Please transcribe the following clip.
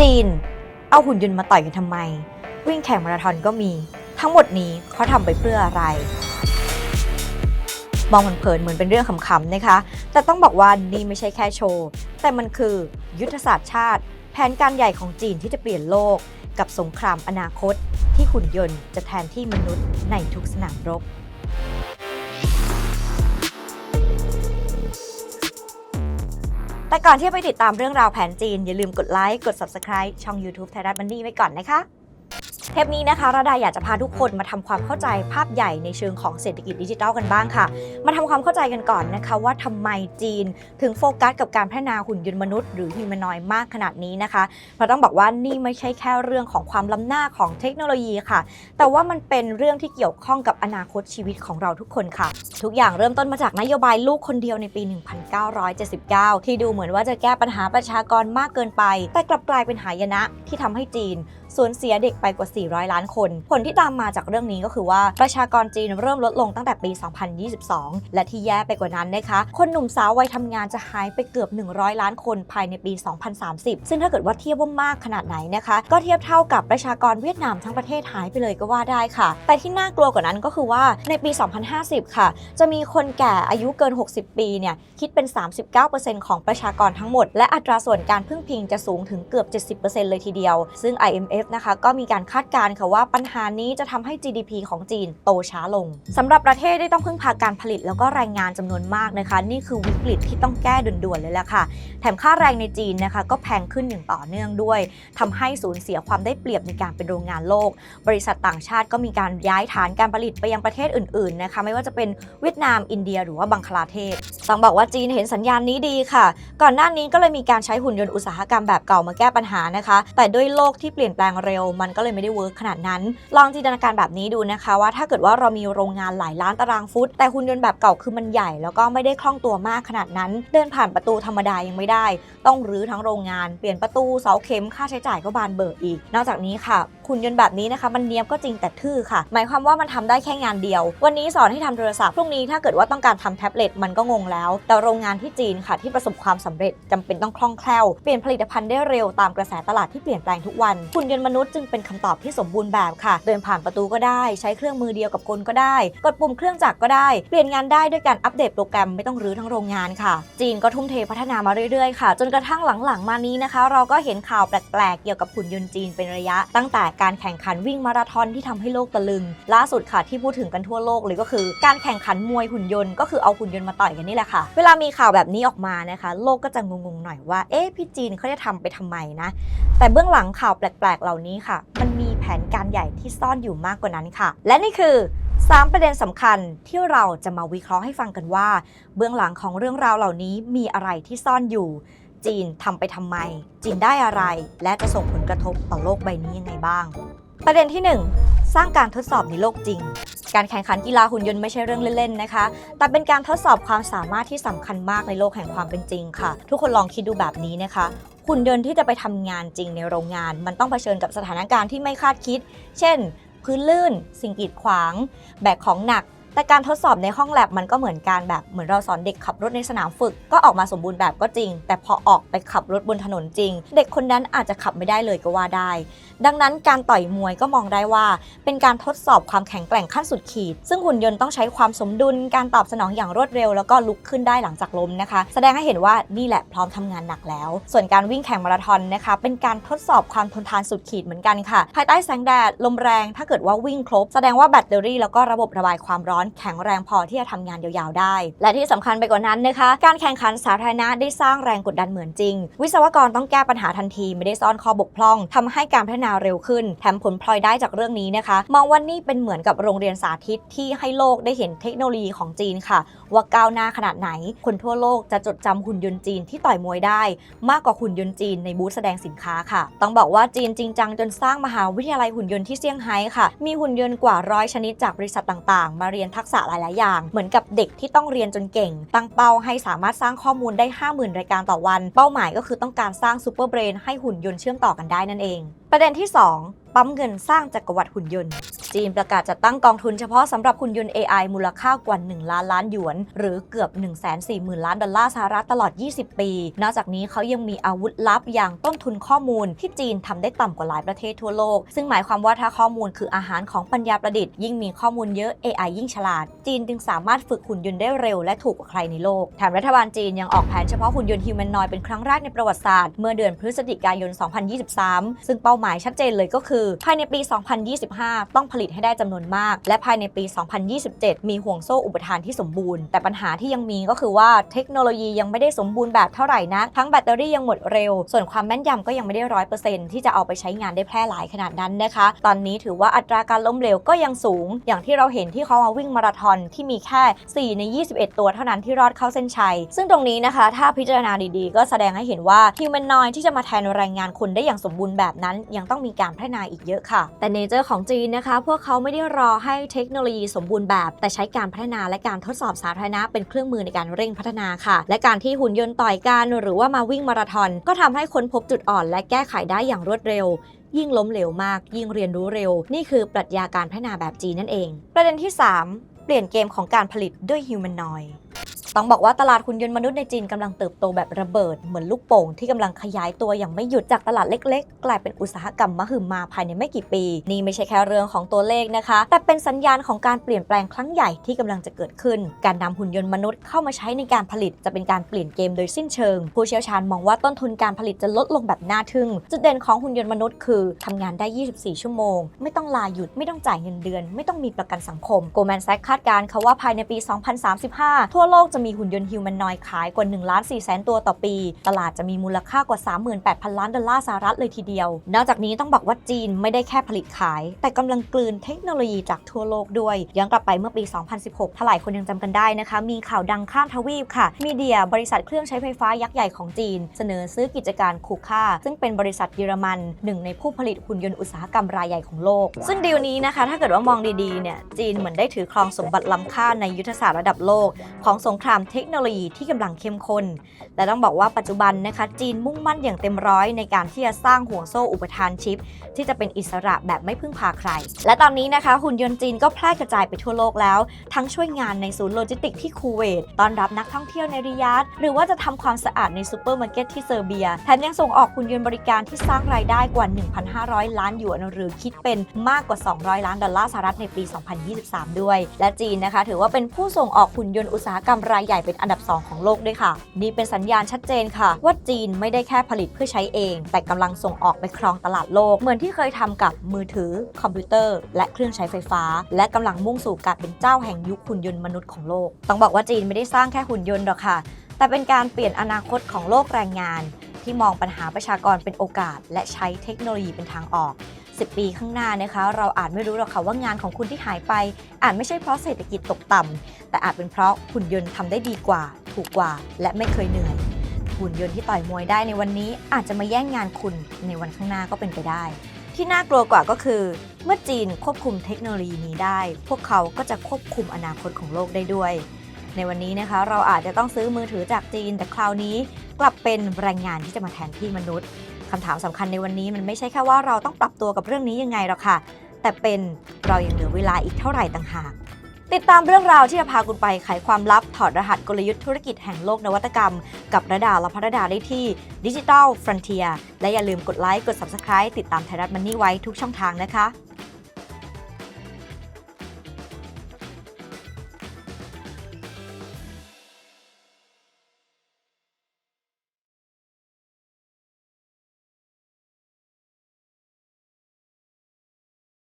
จีน เอาหุ่นยนต์มาต่อยกันทำไม วิ่งแข่งมาราธอนก็มี ทั้งหมดนี้เขาทำไปเพื่ออะไร มองมันเผินๆเหมือนเป็นเรื่องขำๆนะคะ แต่ต้องบอกว่านี่ไม่ใช่แค่โชว์ แต่มันคือยุทธศาสตร์ชาติ แผนการใหญ่ของจีนที่จะเปลี่ยนโลก กับสงครามอนาคต ที่หุ่นยนต์จะแทนที่มนุษย์ในทุกสนามรบ แต่ก่อนที่จะไปติดตามเรื่องราวแผนจีน อย่าลืมกดไลค์ กด Subscribe ช่อง YouTube ไทยรัฐบันนี่ไว้ก่อนนะคะ เทปนี้นะคะระดาอยากจะพาทุกคนมาทำความเข้าใจภาพใหญ่ในเชิงของเศรษฐกิจดิจิทัลกันบ้างค่ะ มาทำความเข้าใจกันก่อนนะคะ ว่าทำไมจีนถึงโฟกัสกับการพัฒนาหุ่นยนต์มนุษย์หรือฮิวแมนอยด์มากขนาดนี้นะคะเพราะต้องบอกว่านี่ไม่ใช่แค่เรื่องของความล้ำหน้าของเทคโนโลยีค่ะ แต่ว่ามันเป็นเรื่องที่เกี่ยวข้องกับอนาคตชีวิตของเราทุกคนค่ะ ทุกอย่างเริ่มต้นมาจากนโยบายลูกคนเดียวในปี 1979 ที่ดูเหมือนว่าจะแก้ปัญหาประชากรมากเกินไป แต่กลับกลายเป็นหายนะที่ทำให้จีน สูญเสียเด็กไปกว่า 400 ล้านคน ผลที่ตามมาจากเรื่องนี้ก็คือว่าประชากรจีนเริ่มลดลงตั้งแต่ปี 2022 และที่แย่ไปกว่านั้นนะคะ คนหนุ่มสาววัยทำงานจะหายไปเกือบ 100 ล้านคนภายในปี 2030 ซึ่งถ้าเกิดว่าเทียบว่ามากขนาดไหนนะคะ ก็เทียบเท่ากับประชากรเวียดนามทั้งประเทศหายไปเลยก็ว่าได้ค่ะ แต่ที่น่ากลัวกว่านั้นก็คือว่าในปี 2050 ค่ะ จะมีคนแก่อายุเกิน 60 ปีเนี่ยคิดเป็น 39%ของประชากรทั้งหมด และอัตราส่วนการพึ่งพิงจะสูงถึงเกือบ 70%เลยทีเดียว ซึ่ง IMF นะคะ ก็มีการคาดการณ์ค่ะว่าปัญหานี้จะทำให้ GDP ของจีนโตช้าลงสำหรับประเทศที่ต้องพึ่งพาการผลิตแล้วก็แรงงานจำนวนมากนะคะ นี่คือวิกฤตที่ต้องแก้ด่วนๆเลยแหละค่ะ แถมค่าแรงในจีนนะคะ ก็แพงขึ้นอย่างต่อเนื่องด้วยทำให้สูญเสียความได้เปรียบในการเป็นโรงงานโลก บริษัทต่างชาติก็มีการย้ายฐานการผลิตไปยังประเทศอื่นๆนะคะไม่ว่าจะเป็นเวียดนามอินเดีย หรือว่าบังคลาเทศต้องบอกว่าจีนเห็นสัญญาณนี้ดีค่ะ ก่อนหน้านี้ก็เลยมีการใช้หุ่นยนต์อุตสาหกรรมแบบเก่ามาแก้ปัญหานะคะ แต่ด้วยโลกที่เปลี่ยนแปลงเร็ว มันก็เลยไม่ได้เวิร์กขนาดนั้น ลองจินตนาการแบบนี้ดูนะคะว่าถ้าเกิดว่าเรามีโรงงานหลายล้านตารางฟุต แต่หุ่นยนต์แบบเก่าคือมันใหญ่ แล้วก็ไม่ได้คล่องตัวมากขนาดนั้น เดินผ่านประตูธรรมดายังไม่ได้ ต้องรื้อทั้งโรงงาน เปลี่ยนประตูเสาเข็มค่าใช้จ่ายก็บานเบิกอีก นอกจากนี้ค่ะหุ่นยนต์แบบนี้นะคะมันเนียบก็จริงแต่ทื่อค่ะ หมายความว่ามันทำได้แค่งานเดียว วันนี้สอนให้ทำโทรศัพท์พรุ่งนี้ถ้าเกิดว่าต้องการทำแท็บเล็ตมันก็งงแล้ว แต่โรงงานที่จีนค่ะ ที่ประสบความสำเร็จจำเป็นต้องคล่องแคล่ว เปลี่ยนผลิตภัณฑ์ได้เร็วตามกระแสตลาดที่เปลี่ยนแปลงทุกวันหุ่นยนต์มนุษย์จึงเป็นคำตอบที่สมบูรณ์แบบค่ะ เดินผ่านประตูก็ได้ ใช้เครื่องมือเดียวกับกลก็ได้ กดปุ่มเครื่องจักรก็ได้ เปลี่ยนงานได้ด้วยการอัปเดตโปรแกรมไม่ต้องรื้อทั้งโรงงานค่ะ จีนก็ทุ่มเทพัฒนามาเรื่อยๆค่ะจนกระทั่งหลังๆ มานี้นะคะ เราก็เห็นข่าวแปลกๆ เกี่ยวกับหุ่นยนต์จีนเป็นระยะ ตั้งแต่การแข่งขันวิ่งมาราธอนที่ทำให้โลกตะลึง ล่าสุดค่ะที่พูดถึงกันทั่วโลกเลยก็คือ การแข่งขันมวยหุ่นยนต์ก็คือเอาหุ่นยนต์มาต่อยกันนี่แหละค่ะ เวลามีข่าวแบบนี้ออกมานะคะ โลกก็จะงงๆหน่อยว่าเอ๊ะพี่จีนเขาจะทำไปทำไมนะ แต่เบื้องหลังข่าวแปลกๆ เหล่านี้ค่ะ มันมีแผนการใหญ่ที่ซ่อนอยู่มากกว่านั้นค่ะ และนี่คือ 3 ประเด็นสำคัญที่เราจะมาวิเคราะห์ให้ฟังกันว่า เบื้องหลังของเรื่องราวเหล่านี้มีอะไรที่ซ่อนอยู่ จีนทำไปทำไม จีนได้อะไร และจะส่งผลกระทบต่อโลกใบนี้ยังไงบ้าง ประเด็นที่ 1 สร้างการทดสอบในโลกจริง การแข่งขันกีฬาหุ่นยนต์ไม่ใช่เรื่องเล่นๆนะคะ แต่เป็นการทดสอบความสามารถที่สำคัญมากในโลกแห่งความเป็นจริงค่ะ ทุกคนลองคิดดูแบบนี้นะคะหุ่นยนต์ที่จะไปทำงานจริงในโรงงาน มันต้องเผชิญกับสถานการณ์ที่ไม่คาดคิด เช่น พื้นลื่น สิ่งกีดขวาง แบกของหนัก แต่การทดสอบในห้องแลบมันก็เหมือนการแบบเหมือนเราสอนเด็กขับรถในสนามฝึก ก็ออกมาสมบูรณ์แบบก็จริง แต่พอออกไปขับรถบนถนนจริง เด็กคนนั้นอาจจะขับไม่ได้เลยก็ว่าได้ ดังนั้นการต่อยมวยก็มองได้ว่า เป็นการทดสอบความแข็งแกร่งขั้นสุดขีด ซึ่งหุ่นยนต์ต้องใช้ความสมดุลการตอบสนองอย่างรวดเร็ว แล้วก็ลุกขึ้นได้หลังจากล้มนะคะ แสดงให้เห็นว่านี่แหละพร้อมทำงานหนักแล้ว ส่วนการวิ่งแข่งมาราธอนนะคะ เป็นการทดสอบความทนทานสุดขีดเหมือนกันค่ะ ภายใต้แสงแดดลมแรง ถ้าเกิดว่าวิ่งครบ แสดงว่าแบตเตอรี่แล้วก็ระบบระบายความร้อนแข็งแรงพอที่จะทำงานยาวๆได้ และที่สำคัญไปกว่านั้นนะคะ การแข่งขันสาธารณะได้สร้างแรงกดดันเหมือนจริง วิศวกรต้องแก้ปัญหาทันทีไม่ได้ซ่อนข้อบกพร่องทำให้การพัฒนาเร็วขึ้นแถมผลพลอยได้จากเรื่องนี้นะคะ มองว่านี่เป็นเหมือนกับโรงเรียนสาธิตที่ให้โลกได้เห็นเทคโนโลยีของจีนค่ะ ว่าก้าวหน้าขนาดไหน คนทั่วโลกจะจดจำหุ่นยนต์จีนที่ต่อยมวยได้ มากกว่าหุ่นยนต์จีนในบูธแสดงสินค้าค่ะ ต้องบอกว่าจีนจริงจังจนสร้างมหาวิทยาลัยหุ่นยนต์ที่เซี่ยงไฮ้ค่ะ มีหุ่นยนต์กว่าร้อยชนิดจากบริษัทต่างๆ มาเรียนทักษะหลาย ๆ อย่าง เหมือนกับเด็กที่ต้องเรียนจนเก่ง ตั้งเป้าให้สามารถสร้างข้อมูลได้ 50,000 รายการต่อวัน เป้าหมายก็คือต้องการสร้างซูเปอร์เบรนให้หุ่นยนต์เชื่อมต่อกันได้นั่นเอง ประเด็นที่ 2 ปั๊มเงินสร้างจักรวรรดิหุ่นยนต์ จีนประกาศจัดตั้งกองทุนเฉพาะสำหรับหุ่นยนต์ AI มูลค่ากว่า 1 ล้านล้านหยวน หรือเกือบ 1 4 0 0 0 0 ล้านดอลลาร์สหรัฐตลอด 20 ปี นอกจากนี้เขายังมีอาวุธลับอย่างต้นทุนข้อมูล ที่จีนทำได้ต่ำกว่าหลายประเทศทั่วโลก ซึ่งหมายความว่าถ้าข้อมูลคืออาหารของปัญญาประดิษฐ์ยิ่งมีข้อมูลเยอะ AI ยิ่งฉลาด จีนจึงสามารถฝึกหุ่นยนต์ได้เร็วและถูกกว่าใครในโลกแถมรัฐบาลจีนยังออกแผนเฉพาะหุ่นยนต์ฮิวแมนนอยเป็นครั้งแรกในประวัติศาสตร์เมื่อเดือนพฤศจิกายน 2023 ซึ่งเป้าหมายชัดเจนเลยก็คือ ภายในปี 2025 ต้องผลิตให้ได้จำนวนมาก และภายในปี 2027 มีห่วงโซ่อุปทานที่สมบูรณ์ แต่ปัญหาที่ยังมีก็คือว่าเทคโนโลยียังไม่ได้สมบูรณ์แบบเท่าไหร่นักทั้งแบตเตอรี่ยังหมดเร็ว ส่วนความแม่นยำก็ยังไม่ได้ร้อยเปอร์เซ็นที่จะเอาไปใช้งานได้แพร่หลายขนาดนั้นนะคะ ตอนนี้ถือว่าอัตราการล้มเหลวก็ยังสูง อย่างที่เราเห็นที่เขามาวิ่งมาราธอนที่มีแค่ 4 ใน 21 ตัวเท่านั้นที่รอดเข้าเส้นชัย ซึ่งตรงนี้นะคะ ถ้าพิจารณาดีๆ ก็แสดงให้เห็นว่าฮิวแมนนอยที่จะมาแทนแรงงานคนได้อย่างสมบูรณ์แบบนั้นยังต้องมีการพัฒนาอีกเยอะค่ะ แต่เนเจอร์ของจีนนะคะ พวกเขาไม่ได้รอให้เทคโนโลยีสมบูรณ์แบบ แต่ใช้การพัฒนาและการทดสอบสาธารณะเป็นเครื่องมือในการเร่งพัฒนาค่ะ และการที่หุ่นยนต์ต่อยกันหรือว่ามาวิ่งมาราธอนก็ทำให้ค้นพบจุดอ่อน และแก้ไขได้อย่างรวดเร็วยิ่งล้มเหลวมาก ยิ่งเรียนรู้เร็ว นี่คือปรัชญาการพัฒนาแบบจีนนั่นเอง ประเด็นที่ 3 เปลี่ยนเกมของการผลิตด้วยฮิวแมนนอย ต้องบอกว่าตลาดหุ่นยนต์มนุษย์ในจีนกำลังเติบโตแบบระเบิดเหมือนลูกโป่งที่กำลังขยายตัวอย่างไม่หยุดจากตลาดเล็กๆ กลายเป็นอุตสาหกรรมมหึมาภายในไม่กี่ปี นี่ไม่ใช่แค่เรื่องของตัวเลขนะคะ แต่เป็นสัญญาณของการเปลี่ยนแปลงครั้งใหญ่ที่กำลังจะเกิดขึ้น การนำหุ่นยนต์มนุษย์เข้ามาใช้ในการผลิตจะเป็นการเปลี่ยนเกมโดยสิ้นเชิง ผู้เชี่ยวชาญมองว่าต้นทุนการผลิตจะลดลงแบบน่าทึ่ง จุดเด่นของหุ่นยนต์มนุษย์คือทำงานได้ 24 ชั่วโมง ไม่ต้องลาหยุดไม่ต้องจ่ายเงินเดือน ไม่ต้องมีประกันสังคมโกลแมนแซกคาดการณ์ค่ะว่าภายในปี 2035 ทั่วโลกจะมีหุ่นยนต์ฮิวแมนนอยขายกว่า1ล้าน4แสนตัวต่อปี ตลาดจะมีมูลค่ากว่า 38,000 ล้านดอลลาร์สหรัฐเลยทีเดียว นอกจากนี้ต้องบอกว่าจีนไม่ได้แค่ผลิตขาย แต่กำลังกลืนเทคโนโลยีจากทั่วโลกด้วยย้อนกลับไปเมื่อปี 2016 ถ้าหลายคนยังจำกันได้นะคะ มีข่าวดังข้ามทวีปค่ะมีเดีย บริษัทเครื่องใช้ไฟฟ้ายักษ์ใหญ่ของจีน เสนอซื้อกิจการคูค่า ซึ่งเป็นบริษัทเยอรมันหนึ่งในผู้ผลิตหุ่นยนต์อุตสาหกรรมรายใหญ่ของโลก ซึ่งดีลนี้นะคะ ถ้าเกิดว่ามองดีๆเนี่ยจีนเหมือนได้ถือครองสมบัติล้ำค่าในยุทธศาสตร์ระดับโลกของสงครามเทคโนโลยีที่กำลังเข้มข้นแต่ต้องบอกว่าปัจจุบันนะคะจีนมุ่งมั่นอย่างเต็มร้อยในการที่จะสร้างห่วงโซ่อุปทานชิป ที่จะเป็นอิสระแบบไม่พึ่งพาใคร และตอนนี้นะคะหุ่นยนต์จีนก็แพร่กระจายไปทั่วโลกแล้ว ทั้งช่วยงานในศูนย์โลจิสติกที่คูเวตต้อนรับนักท่องเที่ยวในริยาดหรือว่าจะทำความสะอาดในซูเปอร์มาร์เก็ตที่เซอร์เบีย แถมยังส่งออกหุ่นยนต์บริการที่สร้างรายได้กว่า 1,500 ล้านหยวนหรือคิดเป็นมากกว่า 200 ล้านดอลลาร์สหรัฐในปี 2023 ด้วย และจีนนะคะ ถือว่าเป็นผู้ส่งออกหุ่นยนต์อุตสาหกรรมรายใหญ่เป็นอันดับ 2 ของโลกด้วยค่ะ นี่เป็นสัญญาณชัดเจนค่ะ ว่าจีนไม่ได้แค่ผลิตเพื่อใช้เอง แต่กำลังส่งออกไปครองตลาดโลก เหมือนที่เคยทำกับมือถือ คอมพิวเตอร์ และเครื่องใช้ไฟฟ้า และกำลังมุ่งสู่การเป็นเจ้าแห่งยุคหุ่นยนต์มนุษย์ของโลก ต้องบอกว่าจีนไม่ได้สร้างแค่หุ่นยนต์หรอกค่ะ แต่เป็นการเปลี่ยนอนาคตของโลกแรงงาน ที่มองปัญหาประชากรเป็นโอกาส และใช้เทคโนโลยีเป็นทางออก 10 ปีข้างหน้านะคะ เราอาจไม่รู้หรอกค่ะว่างานของคุณที่หายไป อาจไม่ใช่เพราะเศรษฐกิจตกต่ำแต่อาจเป็นเพราะหุ่นยนต์ทำได้ดีกว่า ถูกกว่า และไม่เคยเหนื่อยหุ่นยนต์ที่ต่อยมวยได้ในวันนี้ อาจจะมาแย่งงานคุณในวันข้างหน้าก็เป็นไปได้ ที่น่ากลัวกว่าก็คือ เมื่อจีนควบคุมเทคโนโลยีนี้ได้ พวกเขาก็จะควบคุมอนาคตของโลกได้ด้วย ในวันนี้นะคะ เราอาจจะต้องซื้อมือถือจากจีน แต่คราวนี้กลับเป็นแรงงานที่จะมาแทนที่มนุษย์ คำถามสำคัญในวันนี้มันไม่ใช่แค่ว่าเราต้องปรับตัวกับเรื่องนี้ยังไงหรอกค่ะ แต่เป็นเรายังเหลือเวลาอีกเท่าไหร่ต่างหากติดตามเรื่องราวที่จะพาคุณไปไขความลับถอดรหัสกลยุทธ์ธุรกิจแห่งโลกนวัตกรรม กับระดาและพระดาได้ที่ Digital Frontier และอย่าลืมกดไลค์กด Subscribe ติดตามไทยรัฐมันนี่ไว้ทุกช่องทางนะคะ